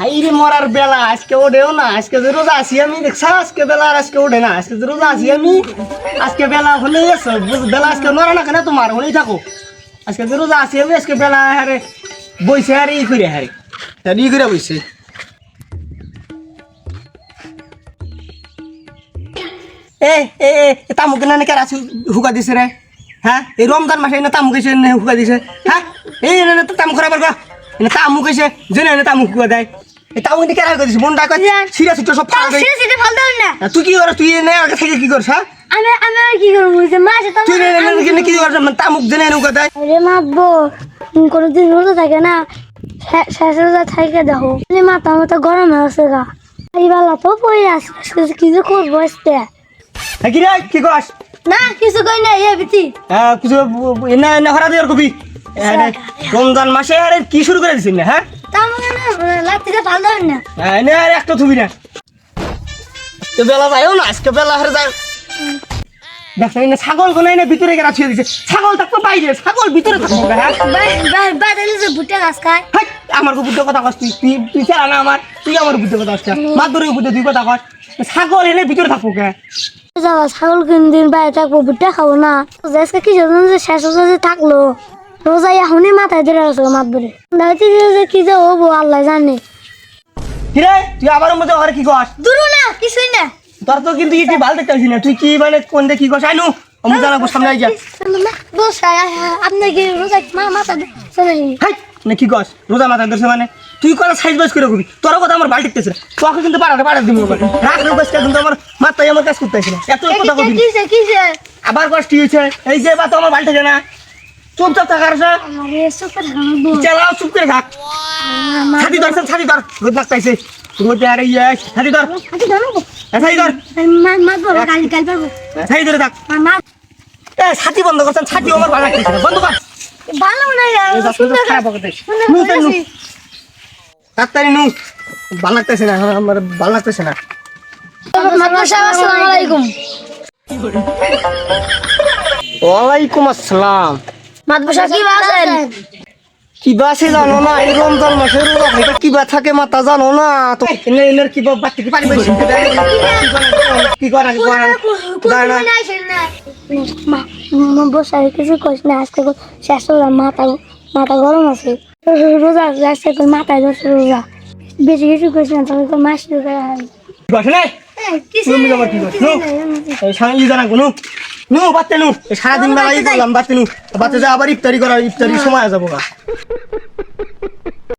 High রে মরার বেলা আজকে ওঠেও না আজকে যে রোজা আছি আমি দেখছ? আজকে বেলা আর আজকে ওঠে না আজকে যে রোজা আছি আমি আজকে বেলা হলে বেলা আজকে নড়ে না কেন তোমার? হলেই থাকো। আজকে যে রোজা আছি আমি আজকে বেলা হারে বইছে আর ই করে হারে তার ই করে বইছে। এ এ এ তামুক না নাকি রাসু হুকা দিছে রে? হ্যাঁ? এই রমজান মাসে না তামুক হুকা দিছে। হ্যাঁ? এই না তামুক খারাপ কর না তামুক এসে জেনে না তামুক হুকা দেয়। এই তামুক নিয়ে কেন দিছে মন ডাকা সিরিয়াস তো সব দেয় ফালতে না? তুই কি কর তুই নে আগে থেকে কি করছ হ্যাঁ আমি আমি কি করব বুঝতে মাসে তো তুই নে নে নে কি- করছ মানে তামুক জেনে হুকা দেয়। আরে মাতবো কোনোদিন রোজা থাকে না শেষ রোজা থাকে দেখো। মাথা মাথা গরম হয়ে আছে গা। এই বেলা তো পড়ে আছে আজকে কি যে করব হ্যাঁ কি রে কি করছ না কিছু কই না এ বিতি। কিছু এনে এনে হরা দিয়ে কবি। রমজান মাসে আরে কি শুরু করে দিছিস না হ্যাঁ? মানে না লাতিটা ফালতে হবে না। হ্যাঁ, আর একটা থুবি না। আজকে বেলা যাইও না আজকে বেলা হারে যাই ছাগল ভিতরে গেরা ছুঁয়ে দিছে। ছাগল থাকতো বাইরে ছাগল ভিতরে থাকব না, হ্যাঁ? যে ভুট্টা গাছ খায়। হাই, আমার বুদ্ধ কথা কস তুই তুই তুই ছাড়া না আমার তুই আমার বুদ্ধ কথা কস মাত ধরে বুদ্ধ তুই কথা কস। ছাগল এনে ভিতরে থাকব কে যাওয়া ছাগল কিন দিন বাইরে থাকব ভুট্টা খাব না। আজকে কি জানো যে শেষ রোজা যে থাকল? রোজা এখনই মাথায় ধরে আছে মাত ধরে। দাঁড়িয়ে যে কি যে হব আল্লাহ জানে। কিরে তুই আবার মধ্যে ঘরে কি কস দূরও না কিছুই না। তোর তো কিন্তু কি ভালো দেখতে পাচ্ছি না। তুই কি মানে কোন দিয়ে কি কস আইনু আমি জানাব সামনে আই যা। বস আপনি কি রোজা মা মাথা চলে হাই না কি কস রোজা মাথা ধরছে মানে? তুই কলা সাইজ বাজ করে কবি তোর কথা আমার বাল টিকতেছে তোকে কিন্তু পাড়াতে পাড়া দিব রাখ লোক কিন্তু আমার মাথায় আমার কাজ করতেছে না। এত কথা কবি আবার কষ্ট হয়েছে। এই যে বা তো আমার বাল থাকে না। চুপচাপ কথা বলব চালাও চুপ করে থাক ছাতি ধর ছাতি ধর। রোদ লাগতাইছে আরে ইয়ে ছাতি ধর। ছাতি ধর। ছাতি ধরে থাক। ছাতি বন্ধ করছেন ছাতি আমার ভালো লাগতেছে বন্ধ কর। ভালো না। নু, নু। তাড়াতাড়ি নু। ভালো লাগতেছে না আমার ভালো লাগতেছে না। মাদ্রাসা আসসালামু আলাইকুম। ওয়ালাইকুম আসসালাম। মাদ্রাসা কি আছেন? কিবা আছে জানো না এই রমজান মাসে রোজা ভাইটা কিবা থাকে মাতা জানো না? তো এনে এনের কিবা বাচ্চা কি পারি পাইছি কি করে কি করে দাঁড়া না মা বসা কিছু কইস না আজকে শেষ রোজা মাথা মাথা গরম আছে। রোজা আছে, আজকে কই মাথায় ধরছে রোজা। বেশি কিছু কইস না তবে কই মাস রোজা। নাই? তুমি যাবার কি করছ সামনে জানা কোনো নু বাচ্চা নু এই সারাদিন বেলা ই করলাম বাচ্চা নু বাচ্চা যা আবার ইফতারি করা ইফতারি সময় যাব